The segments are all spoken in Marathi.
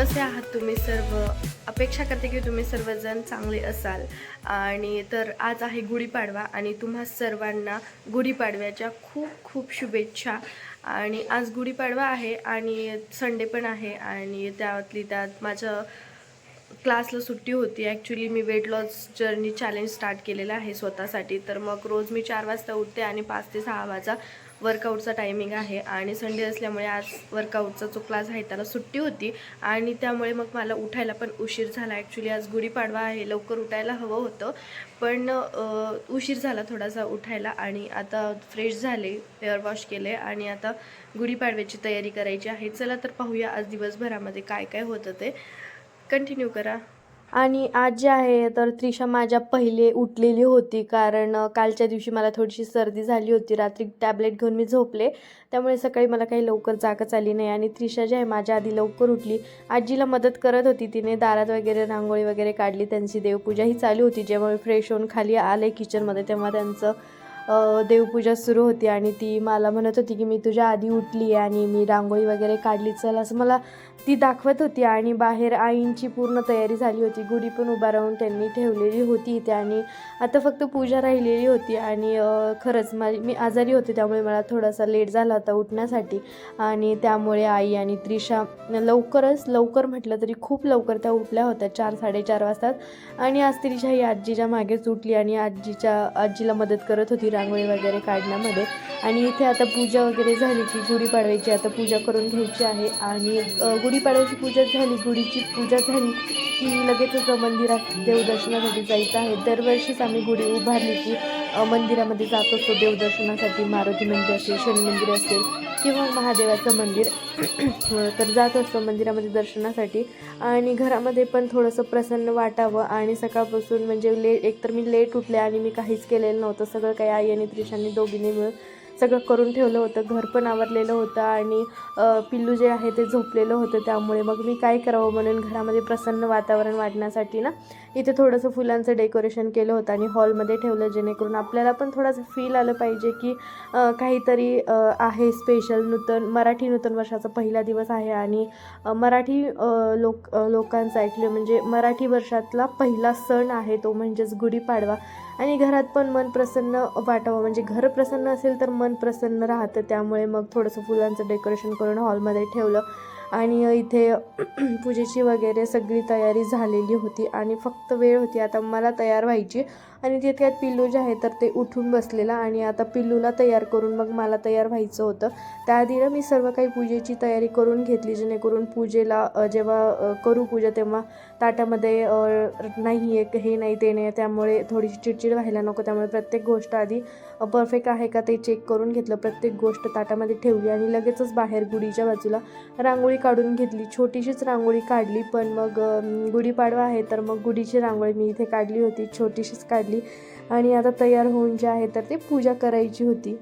कसे आहात तुम्ही सर्व? अपेक्षा करते की तुम्ही सर्वजण चांगले असाल. आणि तर आज आहे गुढीपाडवा आणि तुम्हा सर्वांना गुढीपाडव्याच्या खूप खूप शुभेच्छा. आणि आज गुढीपाडवा आहे आणि संडे पण आहे आणि त्यातली त्यात माझं क्लासला सुट्टी होती. ॲक्च्युली मी weight loss journey challenge start केलेलं आहे स्वतःसाठी. तर मग रोज मी चार वाजता उठते आणि पाच ते सहा वाजा वर्कआउटचा टायमिंग आहे आणि संडे असल्यामुळे आज वर्कआउटचा जो क्लास आहे त्याला सुट्टी होती आणि त्यामुळे मग मला उठायला पण उशीर झाला. ॲक्च्युली आज गुढीपाडवा आहे लवकर उठायला हवं होतं. पण उशीर झाला थोडासा उठायला आणि आता फ्रेश झाले हेअर वॉश केले आणि आता गुढीपाडव्याची तयारी करायची आहे. चला तर पाहूया आज दिवसभरामध्ये काय काय होतं ते. कंटिन्यू करा. आणि आज जे आहे तर त्रिशा माझ्या पहिले उठलेली होती. कारण कालच्या दिवशी मला थोडीशी सर्दी झाली होती. रात्री टॅबलेट घेऊन मी झोपले. त्यामुळे सकाळी मला काही लवकर जागच आली नाही. आणि त्रिशा जी आहे माझ्या आधी लवकर उठली. आजीला मदत करत होती तिने. दारात वगैरे रांगोळी वगैरे काढली. त्यांची देवपूजा ही चालू होती. जेव्हा मी फ्रेश होऊन खाली आले किचनमध्ये तेव्हा त्यांचं देवपूजा सुरू होती आणि ती मला म्हणत होती की मी तुझ्या आधी उठली आणि मी रांगोळी वगैरे काढली चल असं मला ती दाखवत होती आणि बाहेर आईंची पूर्ण तयारी झाली होती. गुढी पण उभा राहून त्यांनी ठेवलेली होती इथे आणि आता फक्त पूजा राहिलेली होती आणि खरंच माझी मी आजारी होते त्यामुळे मला थोडासा लेट झाला होता उठण्यासाठी आणि त्यामुळे आई आणि त्रिशा लवकरच लवकर म्हटलं तरी खूप लवकर त्या उठल्या होत्या चार साडेचार वाजतात आणि आज त्रिशा ही आजीच्या मागेच उठली आणि आजीच्या आजीला मदत करत होती. रांगोळी वगैरे काढण्यामध्ये. आणि इथे आता पूजा वगैरे झाली की गुढीपाडव्याची आता पूजा करून घ्यायची आहे. आणि गुढीपाडव्याची पूजा झाली गुढीची पूजा झाली की लगेचच मंदिरात देवदर्शनासाठी जायचं आहे. दरवर्षीच आम्ही गुढी उभारली की मंदिरामध्ये जात असतो. देवदर्शनासाठी मारुती मंदिर असेल शनी मंदिर असेल किंवा महादेवाचं मंदिर. तर जात असतो मंदिरामध्ये दर्शनासाठी. आणि घरामध्ये पण थोडंसं प्रसन्न वाटावं. आणि सकाळपासून म्हणजे ले एकतर मी लेट उठले आणि मी काहीच केलेलं नव्हतं. सगळं काही आई आणि त्रिशांनी दोघींनी मिळून सगळं करून ठेवलं होतं. घर पण आवरलेलं होतं आणि पिल्लू जे आहे ते झोपलेलं होतं. त्यामुळे मग मी काय करावं म्हणून घरामध्ये प्रसन्न वातावरण वाढण्यासाठी ना इथे थोडंसं फुलांचं डेकोरेशन केलं होतं आणि हॉलमध्ये ठेवलं जेणेकरून आपल्याला पण थोडंसं फील आलं पाहिजे की काहीतरी आहे स्पेशल नूतन मराठी नूतन वर्षाचा पहिला दिवस आहे आणि मराठी लोक लोकांचा ॲक्च्युली म्हणजे मराठी वर्षातला पहिला सण आहे तो म्हणजेच गुढीपाडवा. आणि घरात पण मन प्रसन्न वाटावं. म्हणजे घर प्रसन्न असेल तर मन प्रसन्न राहतं. त्यामुळे मग थोडंसं फुलांचं डेकोरेशन करून हॉलमध्ये ठेवलं. आणि इथे पूजेची वगैरे सगळी तयारी झालेली होती आणि फक्त वेळ होती. आता मला तयार व्हायची. आणि तितक्यात पिल्लू जे आहे तर ते उठून बसलेला आणि आता पिल्लूला तयार करून मग मला तयार व्हायचं होतं. त्याआधी ना मी सर्व काही पूजेची तयारी करून घेतली जेणेकरून पूजेला जेव्हा करू पूजा तेव्हा ताटामध्ये नाही आहे हे नाही ते नाही त्यामुळे थोडीशी चिडचिड व्हायला नको. त्यामुळे प्रत्येक गोष्ट आधी परफेक्ट आहे का ते चेक करून घेतलं. प्रत्येक गोष्ट ताटामध्ये ठेवली आणि लगेचच बाहेर गुढीच्या बाजूला रांगोळी काढून घेतली. छोटीशीच रांगोळी काढली पण मग गुढीपाडवा आहे तर मग गुढीची रांगोळी मी इथे काढली होती छोटीशीच काढली. आणि आता तयार होऊन जे आहे तर ते पूजा करायची होती.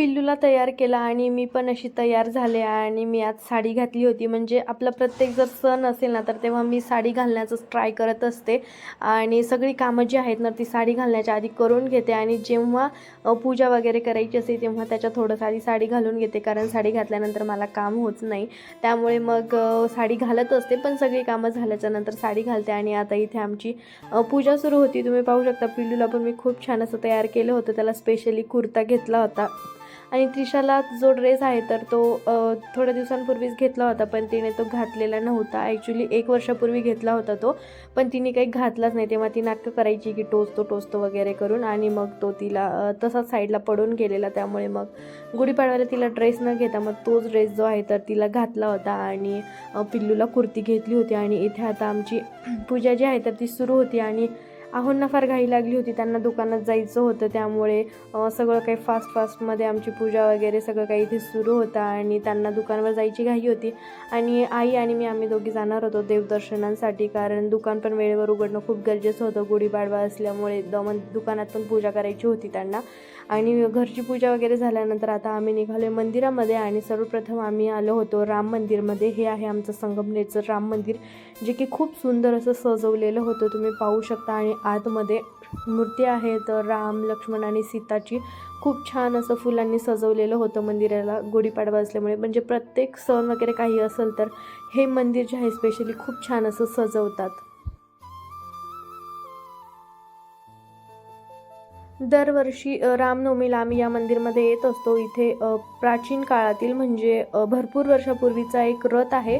पिल्लूला तयार केला आणि मी पण अशी तयार झाले आणि मी आज साडी घातली होती. म्हणजे आपला प्रत्येक जर सण असेल ना तर तेव्हा मी साडी घालण्याचंच ट्राय करत असते. आणि सगळी कामं जी आहेत ना ती साडी घालण्याच्या आधी करून घेते. आणि जेव्हा पूजा वगैरे करायची असते तेव्हा त्याच्या थोडंसं आधी साडी घालून घेते. कारण साडी घातल्यानंतर मला काम होत नाही. त्यामुळे मग साडी घालत असते पण सगळी कामं झाल्याच्यानंतर साडी घालते. आणि आता इथे आमची पूजा सुरू होती. तुम्ही पाहू शकता पिल्लूला पण मी खूप छान असं तयार केलं होतं. त्याला स्पेशली कुर्ता घेतला होता. आणि त्रिशाला जो ड्रेस आहे तर तो थोड्या दिवसांपूर्वीच घेतला होता पण तिने तो घातलेला नव्हता. ॲक्च्युली एक वर्षापूर्वी घेतला होता तो पण तिने काही घातलाच नाही. तेव्हा ती नाटकं करायची की टोचतो टोचतो वगैरे करून आणि मग तो तिला तसाच साईडला पडून गेलेला. त्यामुळे मग गुढीपाडव्याला तिला ड्रेस न घेता मग तोच ड्रेस जो आहे तर तिला घातला होता आणि पिल्लूला कुर्ती घेतली होती. आणि इथे आता आमची पूजा जी आहे तर ती सुरू होती आणि आहोंना फार घाई लागली होती. त्यांना दुकानात जायचं होतं. त्यामुळे सगळं काही फास्ट फास्टमध्ये आमची पूजा वगैरे सगळं काही इथे सुरू होतं आणि त्यांना दुकानावर जायची घाई होती. आणि आई आणि मी आम्ही दोघी जाणार होतो देवदर्शनांसाठी कारण दुकान पण वेळेवर उघडणं खूप गरजेचं होतं. गुढीपाडवा असल्यामुळे दमन दुकानात पण पूजा करायची होती त्यांना. आणि घरची पूजा वगैरे झाल्यानंतर आता आम्ही निघालो मंदिरामध्ये आणि सर्वप्रथम आम्ही आलो होतो राम मंदिरमध्ये. हे आहे आमचं संगमनेरचं राम मंदिर जे की खूप सुंदर असं सजवलेलं होतं. तुम्ही पाहू शकता आणि आतमध्ये मूर्ती आहेत तर राम लक्ष्मण आणि सीताची. खूप छान असं फुलांनी सजवलेलं होतं मंदिराला गुढीपाडवा असल्यामुळे. म्हणजे प्रत्येक सण वगैरे काही असेल तर हे मंदिर जे आहे स्पेशली खूप छान असं सजवतात. दरवर्षी रामनवमीला आम्ही या मंदिरमध्ये येत असतो. इथे प्राचीन काळातील म्हणजे भरपूर वर्षापूर्वीचा एक रथ आहे.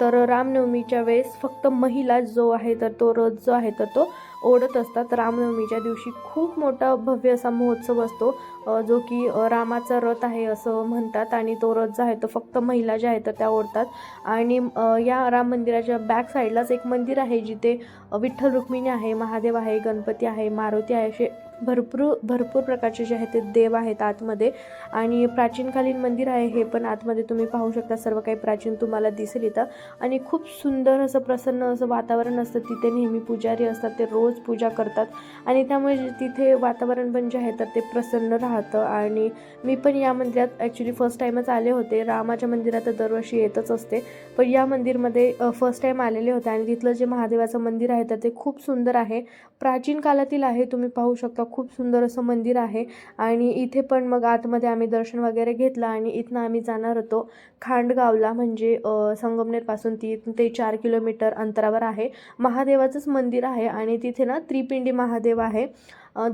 तर रामनवमीच्या वेळेस फक्त महिला जो आहे तर तो रथ जो आहे तर तो ओढत असतात. रामनवमीच्या दिवशी खूप मोठा भव्य असा महोत्सव असतो जो की रामाचा रथ आहे असं म्हणतात आणि तो रथ जो आहे तो फक्त महिला ज्या आहेत तर त्या ओढतात. आणि या राम मंदिराच्या बॅक साईडलाच एक मंदिर आहे जिथे विठ्ठल रुक्मिणी आहे महादेव आहे गणपती आहे मारुती आहे असे भरपूर भरपूर प्रकारचे जे आहेत ते देव आहेत आतमध्ये. आणि प्राचीनकालीन मंदिर आहे हे पण आतमध्ये तुम्ही पाहू शकता. सर्व काही प्राचीन तुम्हाला दिसेल इथं. आणि खूप सुंदर असं प्रसन्न असं वातावरण असतं. तिथे नेहमी पुजारी असतात ते रोज पूजा करतात. आणि त्यामुळे तिथे वातावरण पण जे आहे तर ते प्रसन्न राहतं. आणि मी पण या मंदिरात ॲक्च्युली फर्स्ट टाईमच आले होते. रामाच्या मंदिरात तर दरवर्षी येतच असते. पण या मंदिरमध्ये फर्स्ट टाईम आलेले होते. आणि तिथलं जे महादेवाचं मंदिर आहे तर ते खूप सुंदर आहे. प्राचीन काळातील आहे तुम्ही पाहू शकता. खूप सुंदर असं मंदिर आहे. आणि इथे पण मग आतमध्ये आम्ही दर्शन वगैरे घेतलं आणि इथनं आम्ही जाणार होतो खांडगावला. म्हणजे संगमनेरपासून ती ते चार किलोमीटर अंतरावर आहे. महादेवाचंच मंदिर आहे आणि तिथे ना त्रिपिंडी महादेव आहे.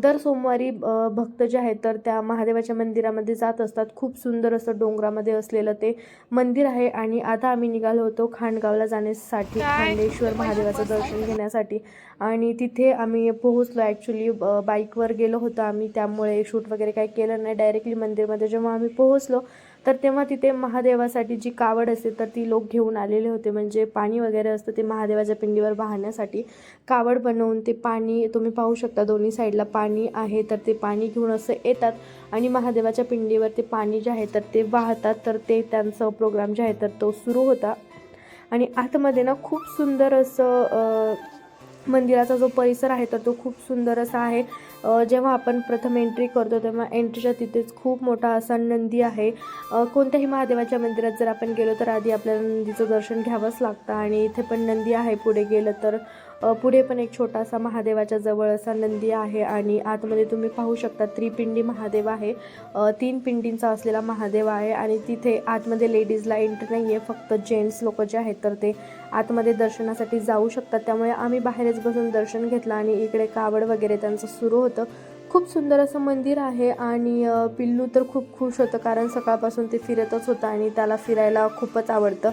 दर सोमवारी भक्त जे आहेत तर त्या महादेवाच्या मंदिरामध्ये जात असतात. खूप सुंदर असं डोंगरामध्ये असलेलं ते मंदिर आहे आणि आता आम्ही निघालो होतो खांडगावला जाण्यासाठी खांडेश्वर महादेवाचं दर्शन घेण्यासाठी. आणि तिथे आम्ही पोहोचलो. ॲक्च्युली बाईकवर गेलो होतो आम्ही. त्यामुळे शूट वगैरे काही केलं नाही. डायरेक्टली मंदिरमध्ये जेव्हा आम्ही पोहोचलो तर तेव्हा तिथे महादेवासाठी जी कावड असते तर ती लोक घेऊन आलेले होते. म्हणजे पाणी वगैरे असतं ते महादेवाच्या पिंडीवर वाहण्यासाठी कावड बनवून ते पाणी तुम्ही पाहू शकता दोन्ही साईडला पाणी आहे तर ते पाणी घेऊन असं येतात आणि महादेवाच्या पिंडीवर ते पाणी जे आहे तर ते वाहतात. तर ते त्यांचं प्रोग्राम जे आहे तर तो सुरू होता. आणि आतमध्ये ना खूप सुंदर असं मंदिराचा जो परिसर आहे तर तो खूप सुंदर असा आहे. जेव्हा आपण प्रथम एंट्री करतो तेव्हा एंट्रीच्या तिथेच खूप मोठा असा नंदी आहे. कोणत्याही महादेवाच्या मंदिरात जर आपण गेलो तर आधी आपल्याला नंदीचं दर्शन घ्यावंच लागतं आणि इथे पण नंदी आहे पुढे गेलं तर. पुढे पण एक छोटासा महादेवाच्या जवळ असा नंदी आहे आणि आतमध्ये तुम्ही पाहू शकता त्रिपिंडी महादेव आहे. तीन पिंडींचा असलेला महादेव आहे आणि तिथे आतमध्ये लेडीजला एंट्री नाही आहे फक्त जेंट्स लोक जे आहेत तर ते आतमध्ये दर्शनासाठी जाऊ शकतात. त्यामुळे आम्ही बाहेरच बसून दर्शन घेतलं आणि इकडे कावड वगैरे त्यांचं सुरू होतं. खूप सुंदर असं मंदिर आहे आणि पिल्लू तर खूप खुश होतं कारण सकाळपासून ते फिरतच होतं आणि त्याला फिरायला खूपच आवडतं.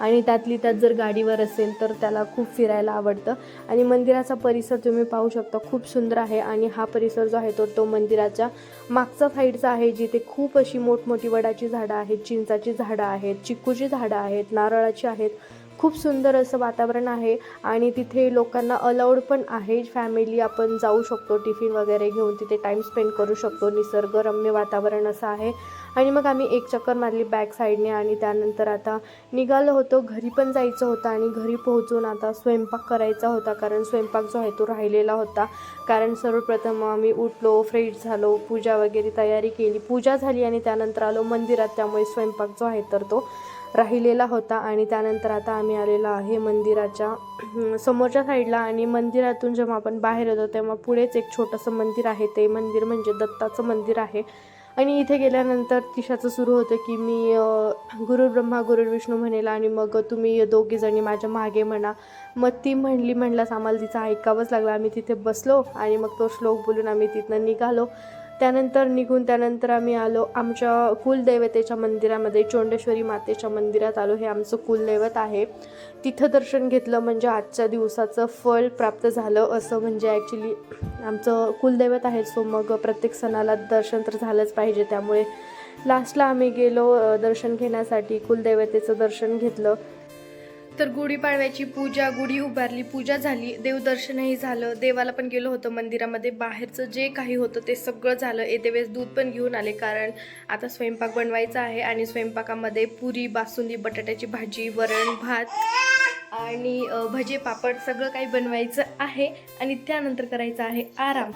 आणि त्यातली त्यात जर गाडीवर असेल तर त्याला खूप फिरायला आवडतं. आणि मंदिराचा परिसर तुम्ही पाहू शकता खूप सुंदर आहे. आणि हा परिसर जो आहे तो तो मंदिराच्या मागचा साईडचा आहे जिथे खूप अशी मोठमोठी वडाची झाडं आहेत चिंचाची झाडं आहेत चिक्कूची झाडं आहेत नारळाची आहेत. खूप सुंदर असं वातावरण आहे आणि तिथे लोकांना अलाउड पण आहे. फॅमिली आपण जाऊ शकतो टिफिन वगैरे घेऊन तिथे टाईम स्पेंड करू शकतो. निसर्गरम्य वातावरण असं आहे. आणि मग आम्ही एक चक्कर मारली बॅक साईडने आणि त्यानंतर आता निघालो होतो. घरी पण जायचं होतं आणि घरी पोहोचून आता स्वयंपाक करायचा होता कारण स्वयंपाक जो आहे तो राहिलेला होता. कारण सर्वप्रथम आम्ही उठलो फ्रेश झालो पूजा वगैरे तयारी केली. पूजा झाली आणि त्यानंतर आलो मंदिरात. त्यामुळे स्वयंपाक जो आहे तर तो राहिलेला होता आणि त्यानंतर आता आम्ही आलेलो आहे मंदिराच्या समोरच्या साईडला आणि मंदिरातून जेव्हा आपण बाहेर येतो तेव्हा पुढेच एक छोटंसं मंदिर आहे. ते मंदिर म्हणजे दत्ताचं मंदिर आहे. आणि इथे गेल्यानंतर तिशाचं सुरू होतं की मी गुरुब्रह्मा गुरुविष्णू म्हणेला आणि मग तुम्ही दोघीजणी माझ्या मागे म्हणा. मग ती म्हणली म्हणलास आम्हाला तिचं ऐकावंच लागलं. आम्ही तिथे बसलो आणि मग तो श्लोक बोलून आम्ही तिथनं निघालो. त्यानंतर निघून त्यानंतर आम्ही आलो. आमच्या कुलदैवतेच्या मंदिरामध्ये चोंडेश्वरी मातेच्या मंदिरात आलो. हे आमचं कुलदैवत आहे. तिथं दर्शन घेतलं म्हणजे आजच्या दिवसाचं फळ प्राप्त झालं. असं म्हणजे ॲक्च्युली आमचं कुलदैवत आहे. सो मग प्रत्येक सणाला दर्शन तर झालंच पाहिजे. त्यामुळे लास्टला आम्ही गेलो दर्शन घेण्यासाठी. कुलदैवतेचं दर्शन घेतलं. तर गुढीपाडव्याची पूजा गुढी उभारली पूजा झाली देवदर्शनही झालं देवाला पण गेलो होतं मंदिरामध्ये. बाहेरचं जे काही होतं ते सगळं झालं. येते वेळेस दूध पण घेऊन आले कारण आता स्वयंपाक बनवायचा आहे आणि स्वयंपाकामध्ये पुरी बासुंदी बटाट्याची भाजी वरण भात आणि भजे पापड सगळं काही बनवायचं आहे आणि त्यानंतर करायचं आहे आराम.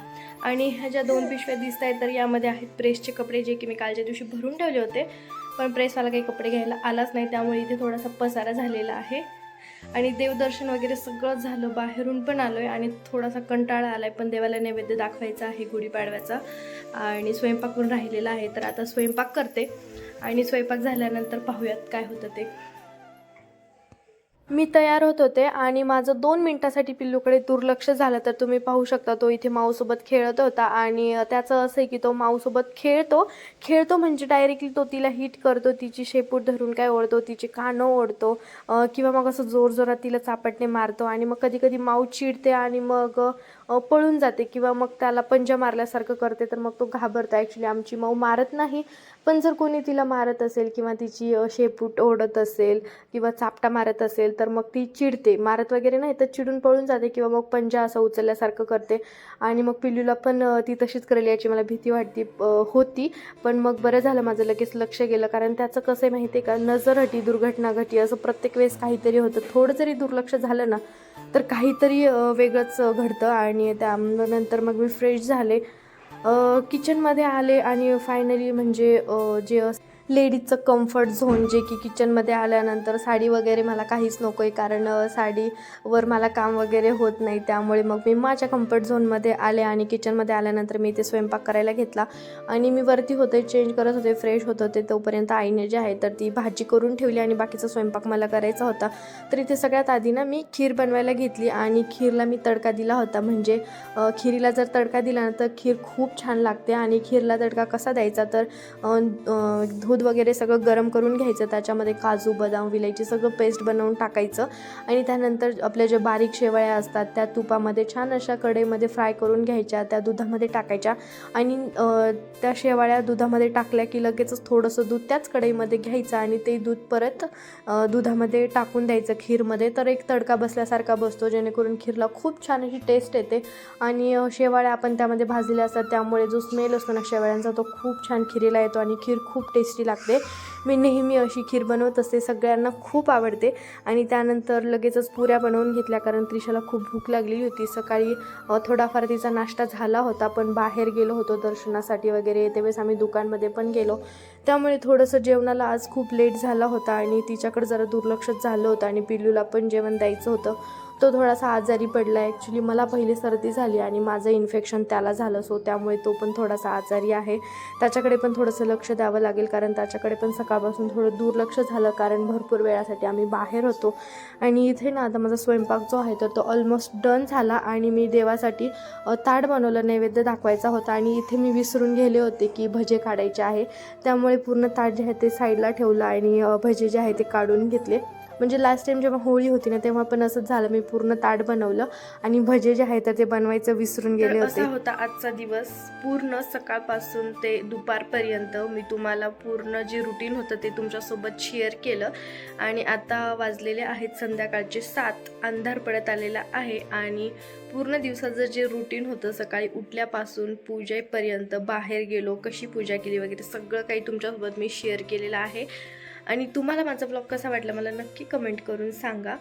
आणि ह्या ज्या दोन पिशव्या दिसत आहेत तर यामध्ये आहेत प्रेसचे कपडे जे की मी कालच्या दिवशी भरून ठेवले होते. पण प्रेसवाला काही कपडे घ्यायला आलाच नाही त्यामुळे इथे थोडासा पसारा झालेला आहे. आणि देवदर्शन वगैरे सगळं झालं बाहेरून पण आलो आहे आणि थोडासा कंटाळा आला आहे पण देवाला नैवेद्य दाखवायचा आहे गुढीपाडव्याचा. आणि स्वयंपाक पण राहिलेला आहे तर आता स्वयंपाक करते. आणि स्वयंपाक झाल्यानंतर पाहूयात काय होतं ते. मी तयार होत होते आणि माझं दोन मिनिटासाठी पिल्लूकडे दुर्लक्ष झालं. तर तुम्ही पाहू शकता तो इथे माऊसोबत खेळत होता आणि त्याचं असं आहे की तो माऊसोबत खेळतो. खेळतो म्हणजे डायरेक्टली तो तिला हिट करतो. तिची शेपूट धरून काय ओढतो तिची कानं ओढतो किंवा मग असं जोरजोरात तिला चापटणे मारतो. आणि मग कधी कधी माऊ चिडते आणि मग पळून जाते किंवा मग त्याला पंजा मारल्यासारखं करते तर मग तो घाबरतो. ॲक्च्युली आमची मऊ मारत नाही पण जर कोणी तिला मारत असेल किंवा तिची शेपूट ओढत असेल किंवा चापटा मारत असेल तर मग ती चिडते. मारत वगैरे नाही तर चिडून पळून जाते किंवा मग पंजा असं उचलल्यासारखं करते. आणि मग पिल्लूला पण ती तशीच करेल याची मला भीती वाटती होती. पण मग बरं झालं माझं लगेच लक्ष गेलं कारण त्याचं कसं आहे माहिती आहे का? नजर हटी दुर्घटना घटी असं प्रत्येक वेळेस काहीतरी होतं. थोडं जरी दुर्लक्ष झालं ना तर काहीतरी वेगळंच घडतं आणि त्यानंतर मग मी फ्रेश झाले. किचनमध्ये आले आणि फायनली म्हणजे जे असं लेडीजचं कम्फर्ट झोन जे की किचनमध्ये आल्यानंतर साडी वगैरे मला काहीच नको आहे कारण साडीवर मला काम वगैरे होत नाही. त्यामुळे मग मी माझ्या कम्फर्ट झोनमध्ये आले आणि किचनमध्ये आल्यानंतर मी ते स्वयंपाक करायला घेतला. आणि मी वरती होते चेंज करत होते फ्रेश होत होते. तोपर्यंत आईने जे आहे तर ती भाजी करून ठेवली आणि बाकीचा स्वयंपाक मला करायचा होता. तर इथे सगळ्यात आधी ना मी खीर बनवायला घेतली आणि खीरला मी तडका दिला होता. म्हणजे खिरीला जर तडका दिला ना तर खीर खूप छान लागते आणि खीरला तडका कसा द्यायचा तर धु दूध वगैरे सगळं गरम करून घ्यायचं. त्याच्यामध्ये काजू बदाम विलायची सगळं पेस्ट बनवून टाकायचं. आणि त्यानंतर आपल्या ज्या बारीक शेवळ्या असतात त्या तुपामध्ये छान अशा कढईमध्ये फ्राय करून घ्यायच्या त्या दुधामध्ये टाकायच्या. आणि त्या शेवाळ्या दुधामध्ये टाकल्या की लगेचच थोडंसं दूध त्याच कढईमध्ये घ्यायचं आणि ते दूध परत दुधामध्ये टाकून द्यायचं खीरमध्ये. तर एक तडका बसल्यासारखा बसतो जेणेकरून खीरला खूप छान अशी टेस्ट येते. आणि शेवाळ्या आपण त्यामध्ये भाजलेल्या असतात त्यामुळे जो स्मेल असतो ना शेवाळ्यांचा तो खूप छान खिरीला येतो आणि खीर खूप टेस्टी लागते. मी नेहमी अशी खीर बनवत असते सगळ्यांना खूप आवडते. आणि त्यानंतर लगेचच पुऱ्या बनवून घेतल्या कारण त्रिशाला खूप भूक लागलेली होती. सकाळी थोडाफार तिचा नाश्ता झाला होता पण बाहेर गेलो होतो दर्शनासाठी वगैरे. त्यावेळेस आम्ही दुकानमध्ये पण गेलो. त्यामुळे थोडंसं जेवणाला आज खूप लेट झाला होता आणि तिच्याकडे जरा दुर्लक्षच झालं होतं आणि पिल्लूला पण जेवण द्यायचं होतं. तो थोडासा आजारी पडला. ॲक्च्युली मला पहिली सर्दी झाली आणि माझं इन्फेक्शन त्याला झालं. सो त्यामुळे तो पण थोडासा आजारी आहे. त्याच्याकडे पण थोडंसं लक्ष द्यावं लागेल. कारण त्याच्याकडे पण सकाळपासून थोडं दुर्लक्ष झालं. कारण भरपूर वेळासाठी आम्ही बाहेर होतो. आणि इथे ना आता माझा स्वयंपाक जो आहे तर तो ऑलमोस्ट डन झाला. आणि मी देवासाठी ताट बनवलं नैवेद्य दाखवायचा होता. आणि इथे मी विसरून गेले होते की भजे काढायचे आहे. त्यामुळे पूर्ण ताट जे आहे ते साईडला ठेवलं आणि भजे जे आहे ते काढून घेतले. म्हणजे लास्ट टाइम जेव्हा होळी होती ना तेव्हा पण असंच झालं. मी पूर्ण ताट बनवलं आणि भजे जे आहे तर ते बनवायचं विसरून गेले होते. असा होता आजचा दिवस. पूर्ण सकाळपासून ते दुपारपर्यंत मी तुम्हाला पूर्ण जे रुटीन होतं ते तुमच्यासोबत शेअर केलं. आणि आता वाजलेले आहेत संध्याकाळचे सात. अंधार पडत आलेला आहे आणि पूर्ण दिवसाचं जे रुटीन होतं सकाळी उठल्यापासून पूजेपर्यंत बाहेर गेलो कशी पूजा केली वगैरे सगळं काही तुमच्यासोबत मी शेअर केलेलं आहे. आणि तुम्हाला माझा ब्लॉग कसा वाटला मला नक्की कमेंट करून सांगा.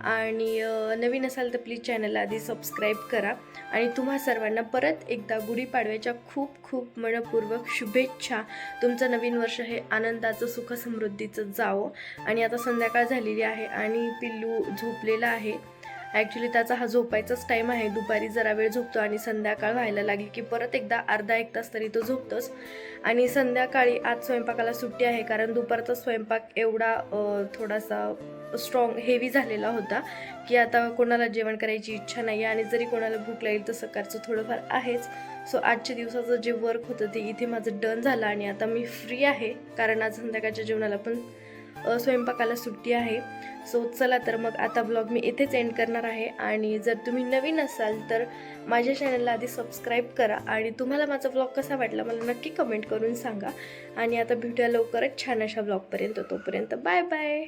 आणि नवीन असाल तर प्लीज चॅनलला आधी सबस्क्राईब करा. आणि तुम्हा सर्वांना परत एकदा गुढीपाडव्याच्या खूप खूप मनपूर्वक शुभेच्छा. तुमचं नवीन वर्ष हे आनंदाचं सुख समृद्धीचं जावं. आणि आता संध्याकाळ झालेली आहे आणि पिल्लू झोपलेला आहे. ॲक्च्युली त्याचा हा झोपायचाच टाईम आहे. दुपारी जरा वेळ झोपतो आणि संध्याकाळ व्हायला लागली की परत एकदा अर्धा एक तास तरी तो झोपतोच. आणि संध्याकाळी आज स्वयंपाकाला सुट्टी आहे कारण दुपारचा स्वयंपाक एवढा थोडासा स्ट्रॉंग हेवी झालेला होता की आता कोणाला जेवण करायची इच्छा नाही आणि जरी कोणाला भूक लागेल तर सकाळचं थोडंफार आहेच. सो आजच्या दिवसाचं जे वर्क होतं ते इथे माझं डन झालं आणि आता मी फ्री आहे कारण आज संध्याकाळच्या जेवणाला पण स्वयंपाकाला सुट्टी आहे. सो चला तर मग आता ब्लॉग मी इथेच एंड करणार आहे. आणि जर तुम्ही नवीन असाल तर माझ्या चॅनलला आधी सबस्क्राईब करा आणि तुम्हाला माझा ब्लॉग कसा वाटला मला नक्की कमेंट करून सांगा. आणि आता भेटूया लवकरच छान अशा ब्लॉगपर्यंत तोपर्यंत बाय बाय